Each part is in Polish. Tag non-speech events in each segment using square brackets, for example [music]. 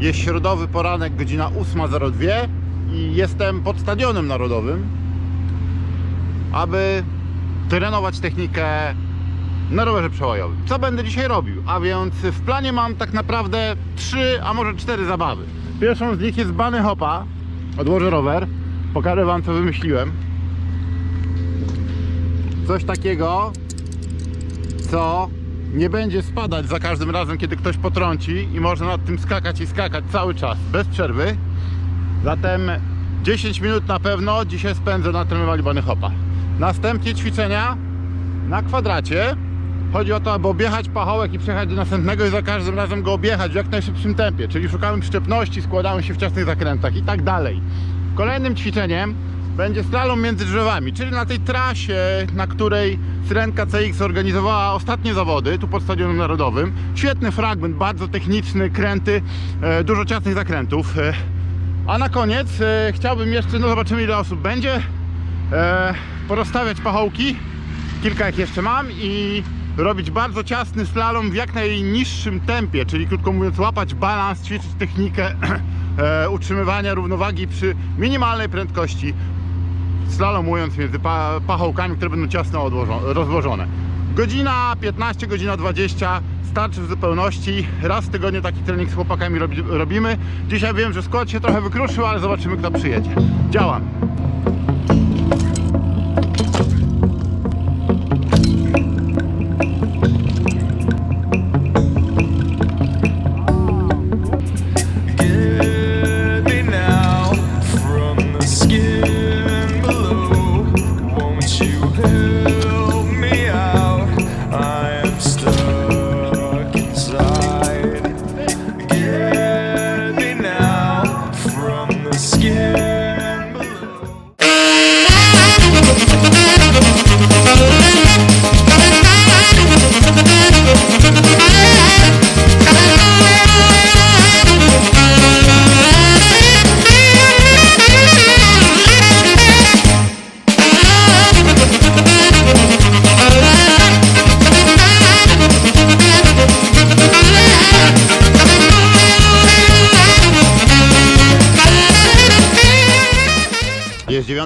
Jest środowy poranek, godzina 8.02 i jestem pod Stadionem Narodowym, aby trenować technikę na rowerze przełajowym. Co będę dzisiaj robił? A więc w planie mam tak naprawdę trzy, a może cztery zabawy. Pierwszą z nich jest bany hopa. Odłożę rower. Pokażę Wam co wymyśliłem. Coś takiego, co nie będzie spadać za każdym razem, kiedy ktoś potrąci i można nad tym skakać i skakać cały czas, bez przerwy. Zatem 10 minut na pewno dzisiaj spędzę na trenowaniu bany hopa. Następnie ćwiczenia na kwadracie. Chodzi o to, aby objechać pachołek i przejechać do następnego i za każdym razem go objechać w jak najszybszym tempie. Czyli szukamy przyczepności, składamy się w ciasnych zakrętach i tak dalej. Kolejnym ćwiczeniem będzie slalom między drzewami, czyli na tej trasie, na której Syrenka CX organizowała ostatnie zawody, tu pod Stadionem Narodowym. Świetny fragment, bardzo techniczny, kręty, e, dużo ciasnych zakrętów. E, a na koniec e, chciałbym jeszcze, no zobaczymy ile osób będzie, porozstawiać pachołki, kilka jak jeszcze mam i robić bardzo ciasny slalom w jak najniższym tempie, czyli krótko mówiąc łapać balans, ćwiczyć technikę [clears throat] utrzymywania równowagi przy minimalnej prędkości, slalomując między pa, pachołkami, które będą ciasno rozłożone. Godzina 15, godzina 20 starczy w zupełności. Raz w tygodniu taki trening z chłopakami robi, robimy. Dzisiaj wiem, że skład się trochę wykruszył, ale zobaczymy kto przyjedzie. Działam.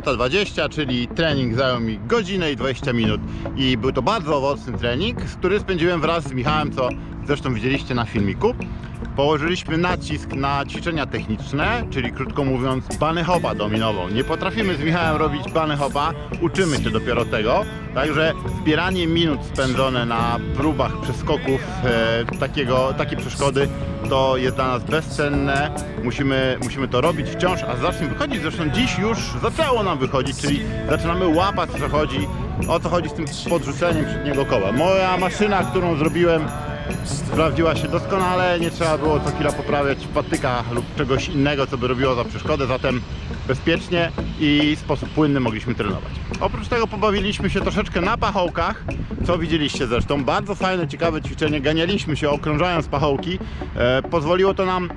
9.20, czyli trening zajął mi godzinę i 20 minut i był to bardzo owocny trening, który spędziłem wraz z Michałem, co zresztą widzieliście na filmiku. Położyliśmy nacisk na ćwiczenia techniczne, czyli krótko mówiąc bany hopa dominową. Nie potrafimy z Michałem robić bany hopa, uczymy się dopiero tego, także zbieranie minut spędzone na próbach przeskoków e, takiego, takiej przeszkody to jest dla nas bezcenne. Musimy, musimy to robić wciąż, a zacznie wychodzić. Zresztą dziś już zaczęło nam wychodzić, czyli zaczynamy łapać, co chodzi, o co chodzi z tym podrzuceniem przedniego koła. Moja maszyna, którą zrobiłem, sprawdziła się doskonale. Nie trzeba było co chwila poprawiać patyka lub czegoś innego, co by robiło za przeszkodę. Zatem bezpiecznie i w sposób płynny mogliśmy trenować. Oprócz tego pobawiliśmy się troszeczkę na pachołkach, co widzieliście zresztą. Bardzo fajne, ciekawe ćwiczenie. Ganialiśmy się okrążając pachołki. E, pozwoliło to nam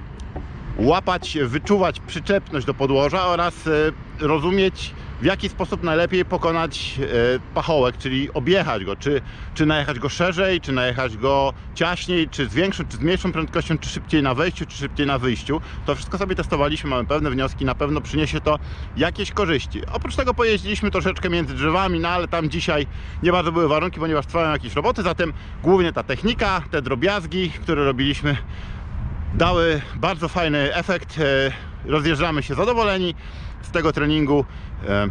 łapać, wyczuwać przyczepność do podłoża oraz e, rozumieć w jaki sposób najlepiej pokonać e, pachołek, czyli objechać go, czy, czy najechać go szerzej, czy najechać go ciaśniej, czy z większą, czy z mniejszą prędkością, czy szybciej na wejściu, czy szybciej na wyjściu. To wszystko sobie testowaliśmy, mamy pewne wnioski, na pewno przyniesie to jakieś korzyści. Oprócz tego pojeździliśmy troszeczkę między drzewami, no ale tam dzisiaj nie bardzo były warunki, ponieważ trwają jakieś roboty, zatem głównie ta technika, te drobiazgi, które robiliśmy dały bardzo fajny efekt. E, Rozjeżdżamy się zadowoleni z tego treningu. E,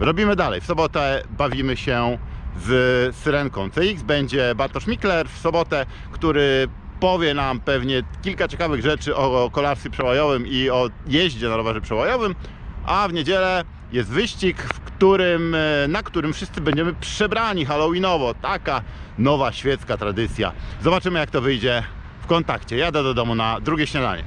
Robimy dalej. W sobotę bawimy się z Syrenką CX. Będzie Bartosz Mikler w sobotę, który powie nam pewnie kilka ciekawych rzeczy o kolarstwie przełajowym i o jeździe na rowerze przełajowym. A w niedzielę jest wyścig, w którym, e, na którym wszyscy będziemy przebrani halloweenowo. Taka nowa świecka tradycja. Zobaczymy jak to wyjdzie w kontakcie. Jadę do domu na drugie śniadanie.